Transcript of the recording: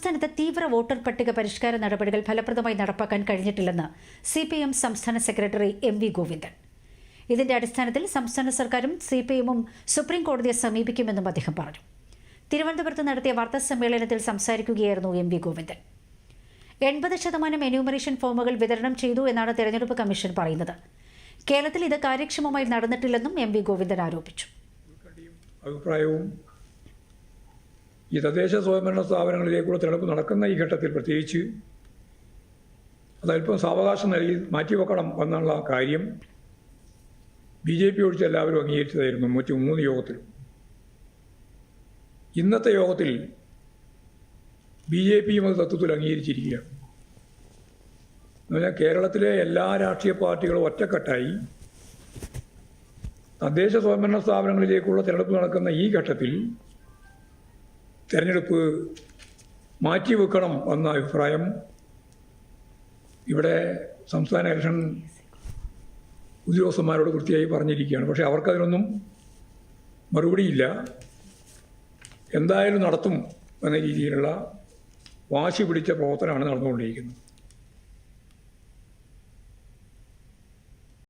സംസ്ഥാനത്ത് തീവ്ര വോട്ടർ പട്ടിക പരിഷ്കാര നടപടികൾ ഫലപ്രദമായി നടപ്പാക്കാൻ കഴിഞ്ഞിട്ടില്ലെന്ന് സി പി എം സംസ്ഥാന സെക്രട്ടറി എം വി ഗോവിന്ദൻ. ഇതിന്റെ അടിസ്ഥാനത്തിൽ സംസ്ഥാന സർക്കാരും സി പി എമ്മും സുപ്രീം കോടതിയെ സമീപിക്കുമെന്നും അദ്ദേഹം പറഞ്ഞു. തിരുവനന്തപുരത്ത് നടത്തിയ വാർത്താ സമ്മേളനത്തിൽ സംസാരിക്കുകയായിരുന്നു എം വി ഗോവിന്ദൻ. എൺപത് ശതമാനം എന്യൂമറേഷൻ ഫോമുകൾ വിതരണം ചെയ്തു എന്നാണ് തെരഞ്ഞെടുപ്പ് കമ്മീഷൻ പറയുന്നത്. കേരളത്തിൽ ഇത് കാര്യക്ഷമമായി നടന്നിട്ടില്ലെന്നും എം വി ഗോവിന്ദൻ ആരോപിച്ചു. അഭിപ്രായവും ഈ തദ്ദേശ സ്വയംഭരണ സ്ഥാപനങ്ങളിലേക്കുള്ള തിരഞ്ഞെടുപ്പ് നടക്കുന്ന ഈ ഘട്ടത്തിൽ പ്രത്യേകിച്ച് അതല്പം സാവകാശം നൽകി മാറ്റിവെക്കണം എന്നുള്ള കാര്യം ബി ജെ പി ഒഴിച്ച് എല്ലാവരും അംഗീകരിച്ചതായിരുന്നു മറ്റു മൂന്ന് യോഗത്തിൽ ഇന്നത്തെ യോഗത്തിൽ ബി ജെ പിയും അത് തത്വത്തിൽ അംഗീകരിച്ചിരിക്കുകയാണ്. എന്നുവെച്ചാൽ കേരളത്തിലെ എല്ലാ രാഷ്ട്രീയ പാർട്ടികളും ഒറ്റക്കെട്ടായി തദ്ദേശ സ്വയംഭരണ സ്ഥാപനങ്ങളിലേക്കുള്ള തിരഞ്ഞെടുപ്പ് നടക്കുന്ന ഈ ഘട്ടത്തിൽ തിരഞ്ഞെടുപ്പ് മാറ്റിവെക്കണം എന്ന അഭിപ്രായം ഇവിടെ സംസ്ഥാന ഇലക്ഷൻ ഉദ്യോഗസ്ഥന്മാരോട് കൃത്യമായി പറഞ്ഞിരിക്കുകയാണ്. പക്ഷേ അവർക്കതിനൊന്നും മറുപടിയില്ല എന്തായാലും നടത്തും എന്ന രീതിയിലുള്ള വാശി പിടിച്ച പ്രവർത്തനമാണ് നടന്നുകൊണ്ടിരിക്കുന്നത്.